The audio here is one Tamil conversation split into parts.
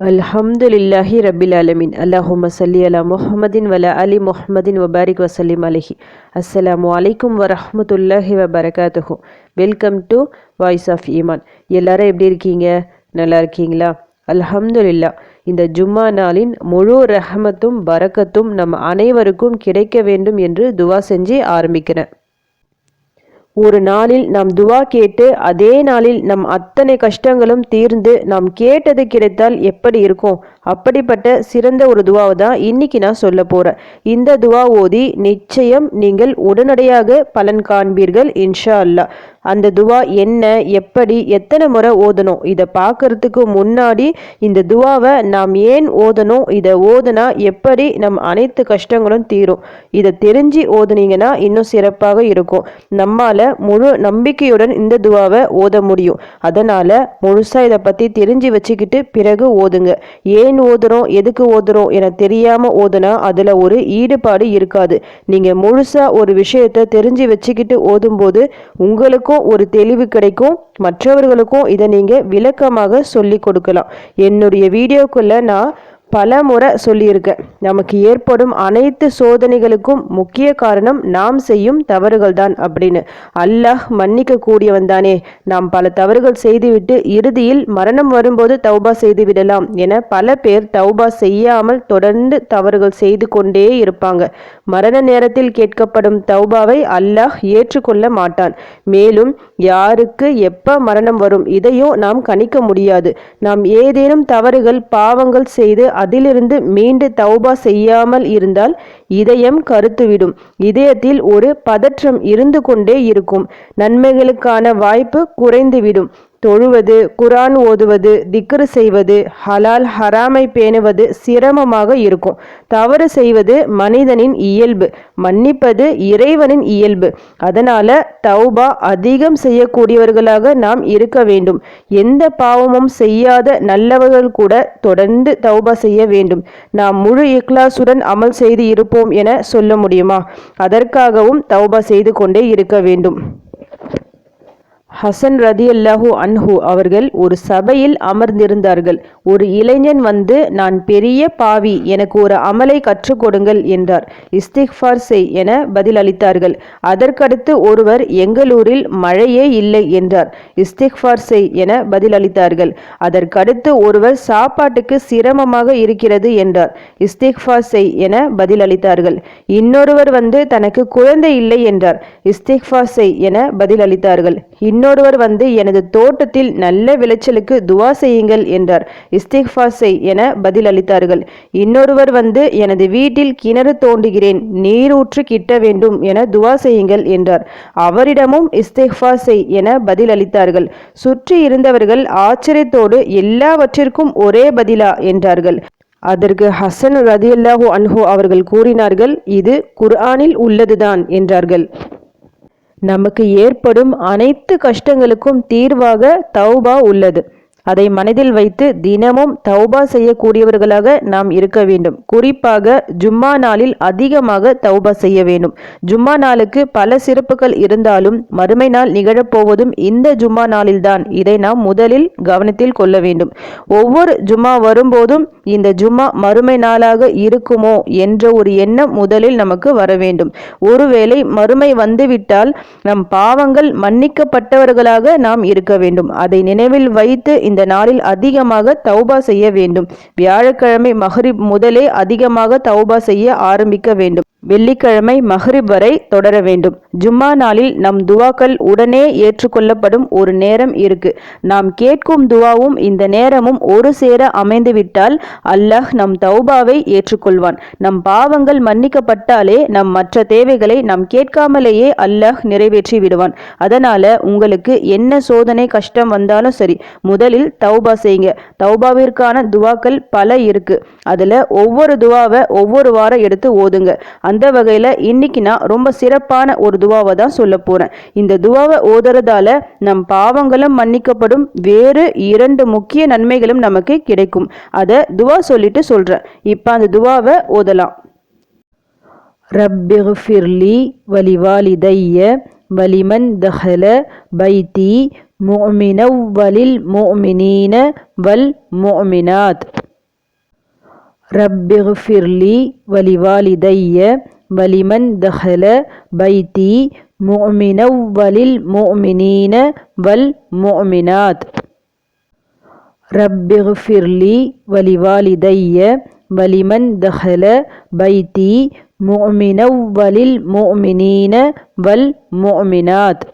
அல்ஹம்துலில்லாஹி ரபில் அலமின் அல்லாஹும சல்லி அலா முஹமதின் வல அலி முஹமதின் வபாரிக் வசலிம் அலஹி. அஸ்ஸலாமு அலைக்கும் வரமத்துல்லாஹி வபரகாத்துஹு. வெல்கம் டு வாய்ஸ் ஆஃப் ஈமான் எல்லாரும் எப்படி இருக்கீங்க? நல்லா இருக்கீங்களா? அல்ஹம்துலில்லா இந்த ஜும்மா நாளின் முழு ரஹமத்தும் பரக்கத்தும் நம் அனைவருக்கும் கிடைக்க வேண்டும் என்று துவா செஞ்சு ஆரம்பிக்கிறேன். ஒரு நாளில் நாம் துவா கேட்டு அதே நாளில் நம் அத்தனை கஷ்டங்களும் தீர்ந்து நாம் கேட்டது கிடைத்தால் எப்படி இருக்கும்? அப்படிப்பட்ட சிறந்த ஒரு துவாவை தான் இன்னைக்கு நான் சொல்ல போகிறேன் இந்த துவா ஓதி நிச்சயம் நீங்கள் உடனடியாக பலன் காண்பீர்கள் இன்ஷா அல்லா. அந்த துவா என்ன எப்படி எத்தனை முறை ஓதணும் இதை பார்க்கறதுக்கு முன்னாடி இந்த துவாவை நாம் ஏன் ஓதணும் இதை ஓதுனா எப்படி நம் அனைத்து கஷ்டங்களும் தீரும். இதை தெரிஞ்சு ஓதுனீங்கன்னா இன்னும் சிறப்பாக இருக்கும். நம்மால் முழு நம்பிக்கையுடன் இந்த துவாவை ஓத முடியும். அதனால் முழுசாக இதை பற்றி தெரிஞ்சு வச்சுக்கிட்டு பிறகு ஓதுங்க. ஏன் ஓதுறோம்? எதுக்கு ஓதுறோம்? என தெரியாமல் ஓதுனா அதில் ஒரு ஈடுபாடு இருக்காது. நீங்கள் முழுசாக ஒரு விஷயத்தை தெரிஞ்சு வச்சுக்கிட்டு ஓதும்போது உங்களுக்கும் ஒரு தெளிவு கிடைக்கும். மற்றவர்களுக்கும் இதை நீங்கள் விளக்கமாக சொல்லி கொடுக்கலாம். என்னுடைய வீடியோக்குள்ளே நான் பல முறை சொல்லியிருக்கேன் நமக்கு ஏற்படும் அனைத்து சோதனைகளுக்கும் முக்கிய காரணம் நாம் செய்யும் தவறுகள் தான் அப்படின்னு. அல்லாஹ் மன்னிக்க கூடியவன் தானே. நாம் பல தவறுகள் செய்துவிட்டு இறுதியில் மரணம் வரும்போது தௌபா செய்து விடலாம் என பல பேர் தௌபா செய்யாமல் தொடர்ந்து தவறுகள் செய்து கொண்டே இருப்பாங்க. மரண நேரத்தில் கேட்கப்படும் தௌபாவை அல்லாஹ் ஏற்றுக்கொள்ள மாட்டான். மேலும் யாருக்கு எப்ப மரணம் வரும் இதையும் நாம் கணிக்க முடியாது. நாம் ஏதேனும் தவறுகள் பாவங்கள் செய்து அதிலிருந்து மீண்டு தௌபா செய்யாமல் இருந்தால் இதயம் கருத்துவிடும். இதயத்தில் ஒரு பதற்றம் இருந்து கொண்டே இருக்கும். நன்மைகளுக்கான வாய்ப்பு குறைந்துவிடும். தொழுவது குரான் ஓதுவது திக்ரு செய்வது ஹலால் ஹராமை பேணுவது சிரமமாக இருக்கும். தவறு செய்வது மனிதனின் இயல்பு மன்னிப்பது இறைவனின் இயல்பு. அதனால தௌபா அதிகம் செய்யக்கூடியவர்களாக நாம் இருக்க வேண்டும். எந்த பாவமும் செய்யாத நல்லவர்கள் கூட தொடர்ந்து தௌபா செய்ய வேண்டும். நாம் முழு இக்லாசுடன் அமல் செய்து இருப்போம் என சொல்ல முடியுமா? அதற்காகவும் தௌபா செய்து கொண்டே இருக்க வேண்டும். ஹசன் ரதி அல்லாஹூ அன்ஹு அவர்கள் ஒரு சபையில் அமர்ந்திருந்தார்கள். ஒரு இளைஞன் வந்து நான் பெரிய பாவி எனக்கு ஒரு அமலை கற்றுக் கொடுங்கள் என்றார். இஸ்திக்ஃபார் செய் என பதிலளித்தார்கள். அதற்கடுத்து ஒருவர் எங்களூரில் மழையே இல்லை என்றார். இஸ்திக்ஃபார் செய் என பதிலளித்தார்கள். அதற்கடுத்து ஒருவர் சாப்பாட்டுக்கு சிரமமாக இருக்கிறது என்றார். இஸ்திக்ஃபார் செய் என பதிலளித்தார்கள். இன்னொருவர் வந்து தனக்கு குழந்தை இல்லை என்றார். இஸ்திக்ஃபார் செய் என பதிலளித்தார்கள். இன்னொருவர் வந்து எனது தோட்டத்தில் நல்ல விளைச்சலுக்கு துவா செய்யுங்கள் என்றார். இஸ்திஃபாசை என பதிலளித்தார்கள். இன்னொருவர் வந்து எனது வீட்டில் கிணறு தோண்டுகிறேன் நீரூற்று கிட்ட வேண்டும் என துவா செய்யுங்கள் என்றார். அவரிடமும் இஸ்திஃபாசை என பதிலளித்தார்கள். சுற்றி இருந்தவர்கள் ஆச்சரியத்தோடு எல்லாவற்றிற்கும் ஒரே பதிலா என்றார்கள். அதற்கு ஹசன் ரதியல்லாஹு அன்ஹு அவர்கள் கூறினார்கள் இது குர்ஆனில் உள்ளதுதான் என்றார்கள். நமக்கு ஏற்படும் அனைத்து கஷ்டங்களுக்கும் தீர்வாக தௌபா உள்ளது. அதை மனதில் வைத்து தினமும் தௌபா செய்யக்கூடியவர்களாக நாம் இருக்க வேண்டும். குறிப்பாக ஜும்மா நாளில் அதிகமாக தௌபா செய்ய வேண்டும். ஜும்மா நாளுக்கு பல சிறப்புகள் இருந்தாலும் மறுமை நாள் நிகழப்போவதும் இந்த ஜும்மா நாளில்தான். இதை நாம் முதலில் கவனத்தில் கொள்ள வேண்டும். ஒவ்வொரு ஜும்மா வரும்போதும் இந்த ஜும்மா மறுமை நாளாக இருக்குமோ என்ற ஒரு எண்ணம் முதலில் நமக்கு வர வேண்டும். ஒருவேளை மறுமை வந்துவிட்டால் நம் பாவங்கள் மன்னிக்கப்பட்டவர்களாக நாம் இருக்க வேண்டும். அதை நினைவில் வைத்து இந்த இந்த நாளில் அதிகமாக தௌபா செய்ய வேண்டும். வியாழக்கிழமை மஹரிப் முதலே அதிகமாக தௌபா செய்ய ஆரம்பிக்க வேண்டும். வெள்ளிக்கிழமை மஹ்ரிப் வரை தொடர வேண்டும். ஜும்மா நாளில் நம் துவாக்கள் உடனே ஏற்றுக்கொள்ளப்படும் ஒரு நேரம் இருக்கு. நாம் கேட்கும் துவாவும் இந்த நேரமும் ஒரு சேர அமைந்துவிட்டால் அல்லாஹ் நம் தௌபாவை ஏற்றுக்கொள்வான். நம் பாவங்கள் மன்னிக்கப்பட்டாலே நம் மற்ற தேவைகளை நாம் கேட்காமலேயே அல்லாஹ் நிறைவேற்றி விடுவான். அதனால உங்களுக்கு என்ன சோதனை கஷ்டம் வந்தாலும் சரி முதலில் தௌபா செய்யுங்க. தௌபாவிற்கான துவாக்கள் பல இருக்கு. அதுல ஒவ்வொரு துவாவை ஒவ்வொரு வாரம் எடுத்து ஓதுங்க. அந்த வகையில் இன்னைக்கு நான் ரொம்ப சிறப்பான ஒரு துவாவை தான் சொல்ல போகிறேன் இந்த துவாவை ஓதுறதால நம் பாவங்களும் மன்னிக்கப்படும். வேறு இரண்டு முக்கிய நன்மைகளும் நமக்கு கிடைக்கும். அதை துவா சொல்லிட்டு சொல்கிறேன் இப்போ அந்த துவாவை ஓதலாம். ரப்பிஃபிர்லி வலிவாலிதைய வலிமன் தஹல பைத்தி முமினவ் வலில் முமினீன வல் முமினாத் رب اغفر لي ولوالدي ولمن دخل بيتي مؤمنا وللمؤمنين والمؤمنات. رب اغفر لي ولوالدي ولمن دخل بيتي مؤمنا وللمؤمنين والمؤمنات.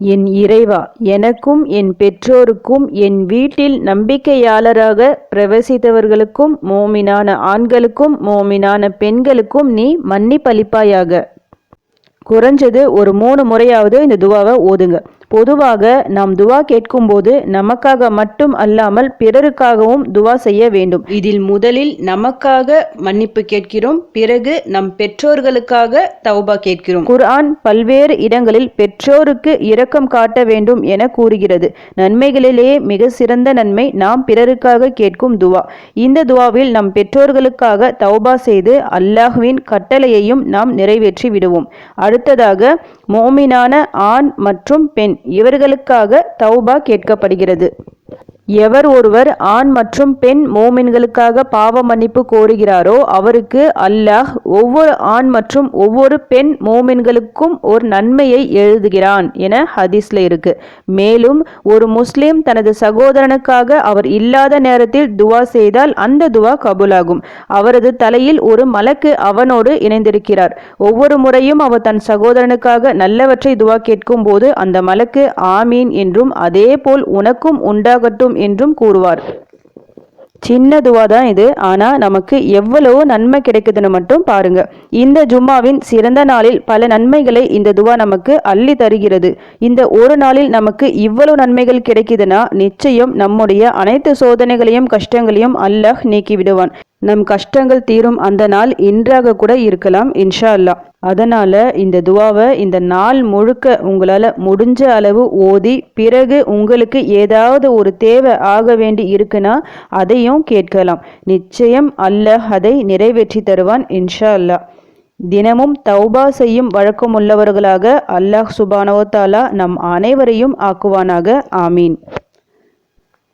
என் இறைவா எனக்கும் என் பெற்றோருக்கும் என் வீட்டில் நம்பிக்கையாளராக பிரவசித்தவர்களுக்கும் மோமினான ஆண்களுக்கும் மோமினான பெண்களுக்கும் நீ மன்னிப்பளிப்பாயாக. குறைஞ்சது ஒரு மூணு முறையாவது இந்த துவாவை ஓதுங்க. பொதுவாக நாம் துவா கேட்கும்போது நமக்காக மட்டும் அல்லாமல் பிறருக்காகவும் துவா செய்ய வேண்டும். இதில் முதலில் நமக்காக மன்னிப்பு கேட்கிறோம் பிறகு நம் பெற்றோர்களுக்காக தௌபா கேட்கிறோம். குர்ஆன் பல்வேறு இடங்களில் பெற்றோருக்கு இரக்கம் காட்ட வேண்டும் என கூறுகிறது. நன்மைகளிலேயே மிக சிறந்த நன்மை நாம் பிறருக்காக கேட்கும் துவா. இந்த துவாவில் நம் பெற்றோர்களுக்காக தௌபா செய்து அல்லாஹுவின் கட்டளையையும் நாம் நிறைவேற்றி விடுவோம். அடுத்ததாக மோமினான ஆண் மற்றும் பெண். இவர்களுக்காக தௌபா கேட்கப்படுகிறது. எவர் ஒருவர் ஆண் மற்றும் பெண் மோமின்களுக்காக பாவ மன்னிப்பு கோருகிறாரோ அவருக்கு அல்லாஹ் ஒவ்வொரு ஆண் மற்றும் ஒவ்வொரு பெண் மோமின்களுக்கும் ஒரு நன்மையை எழுதுகிறான் என ஹதீஸ்ல இருக்கு. மேலும் ஒரு முஸ்லிம் தனது சகோதரனுக்காக அவர் இல்லாத நேரத்தில் துவா செய்தால் அந்த துவா கபூலாகும். அவரது தலையில் ஒரு மலக்கு அவனோடு இணைந்திருக்கிறார். ஒவ்வொரு முறையும் அவர் தன் சகோதரனுக்காக நல்லவற்றை துவா கேட்கும் போது அந்த மலக்கு ஆமீன் என்றும் அதே போல் உனக்கும் உண்டாகட்டும் என்றும் கூறுவார். சின்ன துவா தான் இது. ஆனால் நமக்கு எவ்வளவோ நன்மை கிடைக்குதுன்னு மட்டும் பாருங்க. இந்த ஜும்மாவின் சிறந்த நாளில் பல நன்மைகளை இந்த துவா நமக்கு அள்ளி தருகிறது. இந்த ஒரு நாளில் நமக்கு இவ்வளவு நன்மைகள் கிடைக்குதுன்னா நிச்சயம் நம்முடைய அனைத்து சோதனைகளையும் கஷ்டங்களையும் அல்லாஹ் நீக்கி விடுவான் நம் கஷ்டங்கள் தீரும் அந்த நாள் இன்றாக கூட இருக்கலாம் இன்ஷா அல்லா அதனால இந்த துவாவை இந்த நாள் முழுக்க உங்களால் முடிஞ்ச அளவு ஓதி பிறகு உங்களுக்கு ஏதாவது ஒரு தேவை ஆக வேண்டி இருக்குன்னா அதையும் கேட்கலாம். நிச்சயம் அல்லாஹ் அதை நிறைவேற்றி தருவான் இன்ஷா அல்லா தினமும் தௌபா செய்யும் வழக்கமுள்ளவர்களாக அல்லாஹ் சுபானவத்தாலா நம் அனைவரையும் ஆக்குவானாக ஆமீன்.